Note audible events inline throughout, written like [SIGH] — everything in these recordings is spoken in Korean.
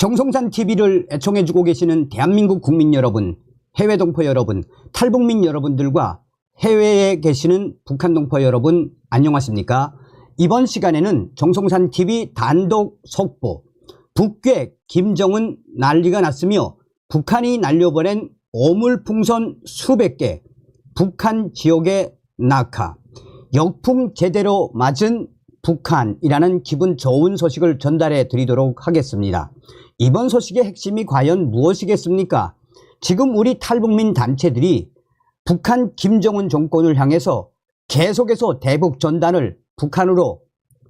정성산 TV를 애청해주고 계시는 대한민국 국민 여러분, 해외 동포 여러분, 탈북민 여러분들과 해외에 계시는 북한 동포 여러분, 안녕하십니까? 이번 시간에는 정성산 TV 단독 속보, 북괴 김정은 난리가 났으며 북한이 날려보낸 오물풍선 수백 개, 북한 지역의 낙하, 역풍 제대로 맞은 북한이라는 기분 좋은 소식을 전달해 드리도록 하겠습니다. 이번 소식의 핵심이 과연 무엇이겠습니까? 지금 우리 탈북민 단체들이 북한 김정은 정권을 향해서 계속해서 대북 전단을 북한으로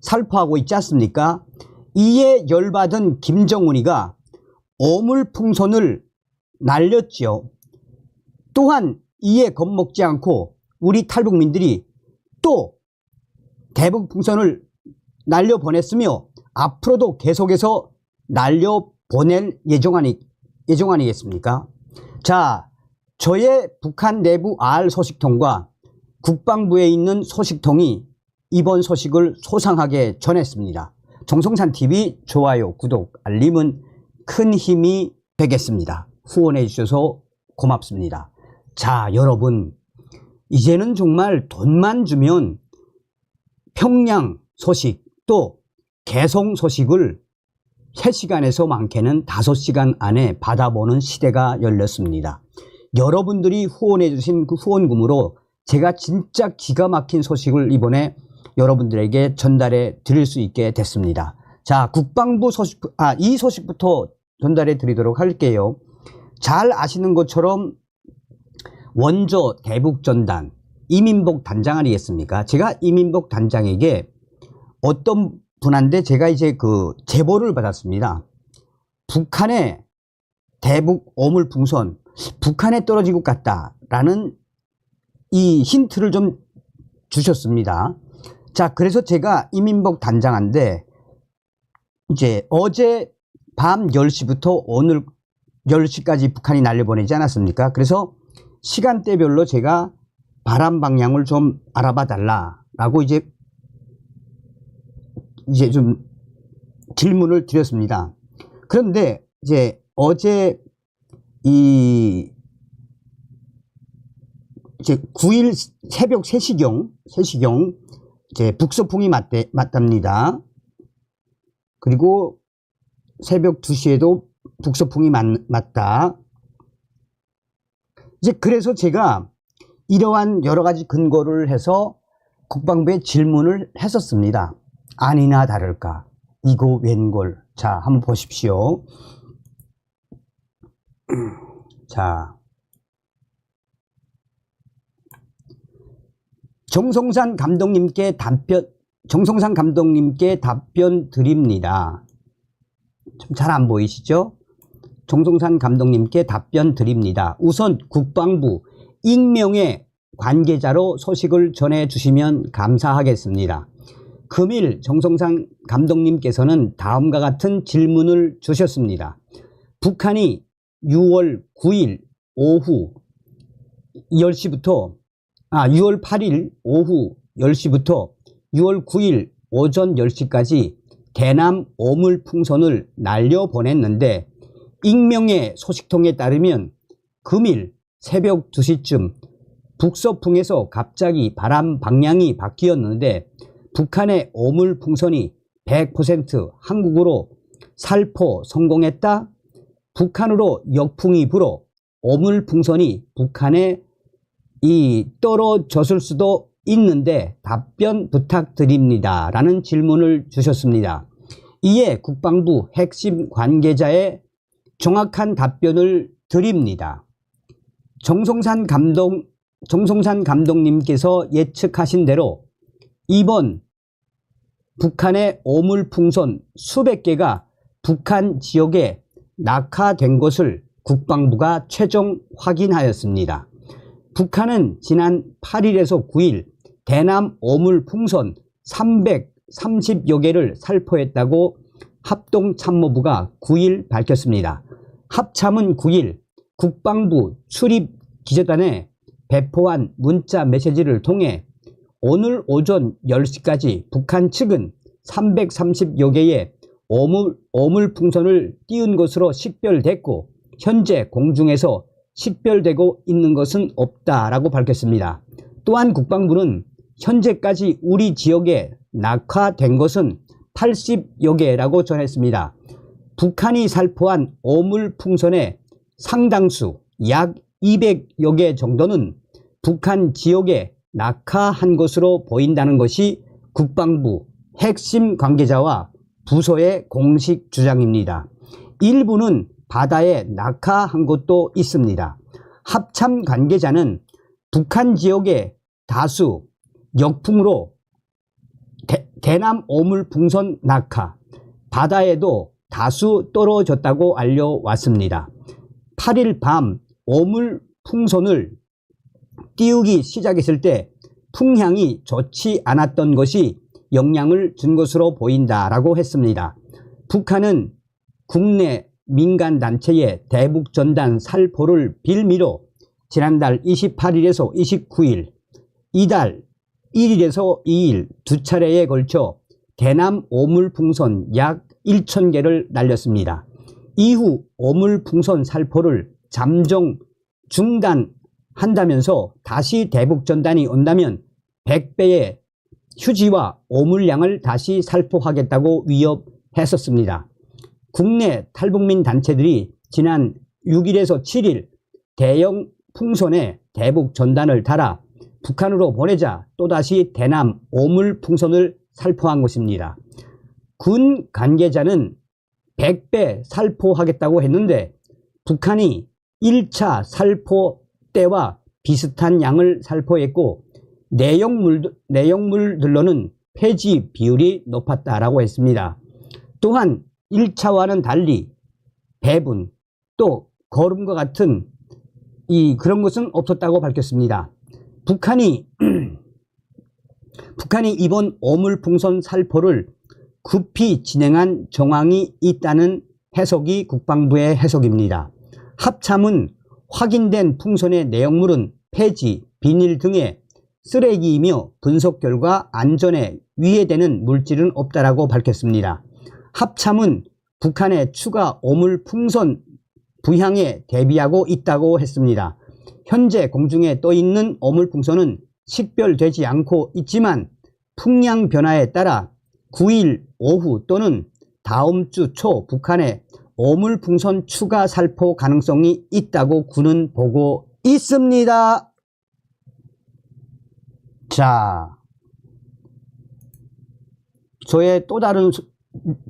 살포하고 있지 않습니까? 이에 열받은 김정은이가 오물풍선을 날렸지요. 또한 이에 겁먹지 않고 우리 탈북민들이 또 대북 풍선을 날려 보냈으며 앞으로도 계속해서 날려 보낼 예정 아니, 예정 아니겠습니까? 자, 저의 북한 내부 알 소식통과 국방부에 있는 소식통이 이번 소식을 소상하게 전했습니다. 정성산 TV 좋아요, 구독, 알림은 큰 힘이 되겠습니다. 후원해 주셔서 고맙습니다. 자, 여러분. 이제는 정말 돈만 주면 평양 소식 또 개성 소식을 3시간에서 많게는 5시간 안에 받아보는 시대가 열렸습니다. 여러분들이 후원해 주신 그 후원금으로 제가 진짜 기가 막힌 소식을 이번에 여러분들에게 전달해 드릴 수 있게 됐습니다. 자, 국방부 소식, 아, 이 소식부터 전달해 드리도록 할게요. 잘 아시는 것처럼 원조 대북전단 이민복 단장 아니겠습니까? 제가 이민복 단장에게 어떤 분한테 제가 이제 그 제보를 받았습니다. 북한의 대북 오물 풍선 북한에 떨어진 것 같다라는 이 힌트를 좀 주셨습니다. 자, 그래서 제가 이민복 단장한테 이제 어제 밤 10시부터 오늘 10시까지 북한이 날려보내지 않았습니까? 그래서 시간대별로 제가 바람 방향을 좀 알아봐 달라라고 이제 이제 좀 질문을 드렸습니다. 그런데 이제 어제 이 이제 9일 새벽 3시경 3시경 이제 북서풍이 맞대, 맞답니다. 그리고 새벽 2시에도 북서풍이 맞, 맞다. 이제 그래서 제가 이러한 여러 가지 근거를 해서 국방부에 질문을 했었습니다. 아니나 다를까. 이거 웬걸. 자, 한번 보십시오. [CLEARS THROAT] 자. 정성산 감독님께 답변, 정성산 감독님께 답변 드립니다. 좀 잘 안 보이시죠? 정성산 감독님께 답변 드립니다. 우선 국방부 익명의 관계자로 소식을 전해 주시면 감사하겠습니다. 금일 정성상 감독님께서는 다음과 같은 질문을 주셨습니다. 북한이 6월 9일 오후 10시부터 아 6월 8일 오후 10시부터 6월 9일 오전 10시까지 대남 오물풍선을 날려보냈는데 익명의 소식통에 따르면 금일 새벽 2시쯤 북서풍에서 갑자기 바람 방향이 바뀌었는데 북한의 오물풍선이 100% 한국으로 살포 성공했다? 북한으로 역풍이 불어 오물풍선이 북한에 이 떨어졌을 수도 있는데 답변 부탁드립니다. 라는 질문을 주셨습니다. 이에 국방부 핵심 관계자의 정확한 답변을 드립니다. 정성산 감독, 정성산 감독님께서 예측하신 대로 이번 북한의 오물풍선 수백 개가 북한 지역에 낙하된 것을 국방부가 최종 확인하였습니다. 북한은 지난 8일에서 9일 대남 오물풍선 330여 개를 살포했다고 합동참모부가 9일 밝혔습니다. 합참은 9일 국방부 출입 기재단에 배포한 문자 메시지를 통해 오늘 오전 10시까지 북한 측은 330여 개의 오물, 오물풍선을 띄운 것으로 식별됐고 현재 공중에서 식별되고 있는 것은 없다라고 밝혔습니다. 또한 국방부는 현재까지 우리 지역에 낙하된 것은 80여 개라고 전했습니다. 북한이 살포한 오물풍선의 상당수 약 200여 개 정도는 북한 지역에 낙하한 것으로 보인다는 것이 국방부 핵심 관계자와 부서의 공식 주장입니다. 일부는 바다에 낙하한 것도 있습니다. 합참 관계자는 북한 지역의 다수 역풍으로 대, 남 오물 풍선 낙하, 바다에도 다수 떨어졌다고 알려왔습니다. 8일 밤 오물 풍선을 띄우기 시작했을 때 풍향이 좋지 않았던 것이 영향을 준 것으로 보인다라고 했습니다. 북한은 국내 민간단체의 대북전단 살포를 빌미로 지난달 28일에서 29일, 이달 1일에서 2일 두 차례에 걸쳐 대남 오물풍선 약 1,000개를 날렸습니다. 이후 오물풍선 살포를 잠정 중단 한다면서 다시 대북전단이 온다면 100배의 휴지와 오물량을 다시 살포하겠다고 위협했었습니다. 국내 탈북민 단체들이 지난 6일에서 7일 대형 풍선에 대북 전단을 달아 북한으로 보내자 또다시 대남 오물 풍선을 살포한 것입니다. 군 관계자는 100배 살포하겠다고 했는데 북한이 1차 살포 때와 비슷한 양을 살포했고 내용물, 내용물들로는 폐지 비율이 높았다라고 했습니다. 또한 1차와는 달리 배분 또 거름과 같은 이 그런 것은 없었다고 밝혔습니다. 북한이 [CLEARS THROAT] 북한이 이번 오물풍선 살포를 급히 진행한 정황이 있다는 해석이 국방부의 해석입니다. 합참은 확인된 풍선의 내용물은 폐지, 비닐 등의 쓰레기이며 분석 결과 안전에 위해되는 물질은 없다라고 밝혔습니다. 합참은 북한의 추가 오물 풍선 부향에 대비하고 있다고 했습니다. 현재 공중에 떠 있는 오물 풍선은 식별되지 않고 있지만 풍량 변화에 따라 9일 오후 또는 다음 주 초 북한의 오물 풍선 추가 살포 가능성이 있다고 군은 보고 있습니다. 자, 저의 또 다른 소,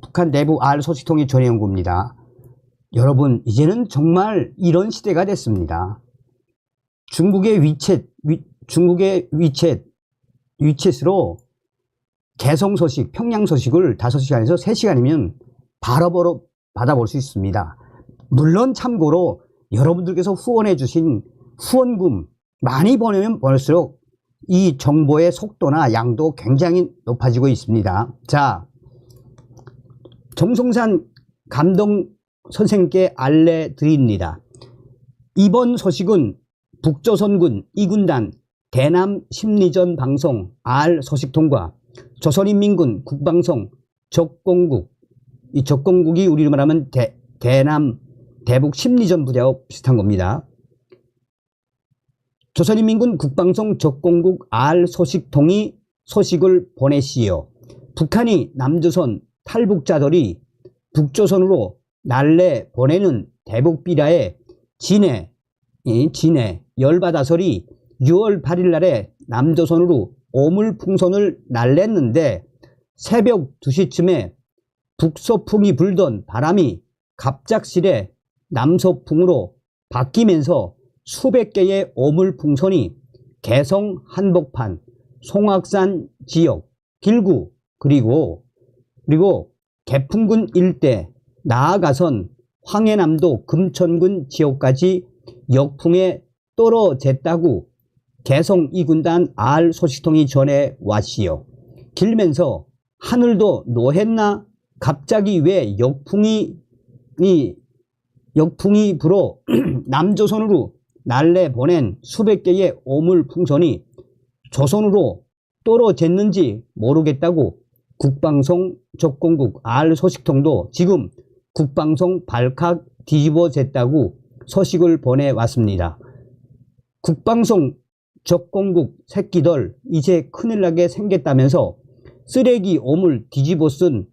북한 내부 알 소식통이 전해온 겁니다. 여러분, 이제는 정말 이런 시대가 됐습니다. 중국의 위챗, 위, 중국의 위챗, 위챗으로 개성 소식, 평양 소식을 5시간에서 3시간이면 바로바로 받아볼 수 있습니다. 물론 참고로 여러분들께서 후원해 주신 후원금 많이 보내면 보낼수록 이 정보의 속도나 양도 굉장히 높아지고 있습니다. 자, 정성산 감동 선생께 알려드립니다. 이번 소식은 북조선군 2군단 대남 심리전 방송 R 소식통과 조선인민군 국방성 적공국 이 적공국이 우리로 말하면 대, 대남 대북 심리전 부대와 비슷한 겁니다. 조선인민군 국방성 적공국 R 소식통이 소식을 보내시오. 북한이 남조선 탈북자들이 북조선으로 날래 보내는 대북비라에 진해, 진해 열받아서리 6월 8일 날에 남조선으로 오물풍선을 날랬는데 새벽 2시쯤에 북서풍이 불던 바람이 갑작스레 남서풍으로 바뀌면서 수백 개의 오물풍선이 개성 한복판, 송악산 지역, 길구 그리고 그리고 개풍군 일대 나아가선 황해남도 금천군 지역까지 역풍에 떨어졌다고 개성 이군단 R 소식통이 전해 왔시요. 길면서 하늘도 노했나 갑자기 왜 역풍이 이 역풍이 불어 [CLEARS THROAT] 남조선으로 날래 보낸 수백 개의 오물 풍선이 조선으로 떨어졌는지 모르겠다고 국방송 적공국 R 소식통도 지금 국방송 발칵 뒤집어졌다고 소식을 보내왔습니다. 국방송 적공국 새끼들 이제 큰일 나게 생겼다면서 쓰레기 오물 뒤집어 쓴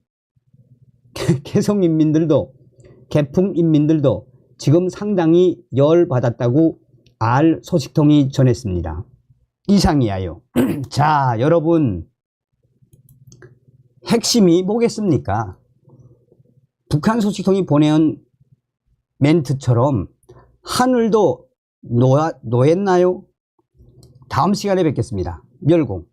[LAUGHS] 개성 인민들도 개풍 인민들도 지금 상당히 열받았다고 알 소식통이 전했습니다. 이상이야요. [CLEARS THROAT] 자 여러분 핵심이 뭐겠습니까? 북한 소식통이 보내온 멘트처럼 하늘도 노, 노했나요? 다음 시간에 뵙겠습니다. 멸공.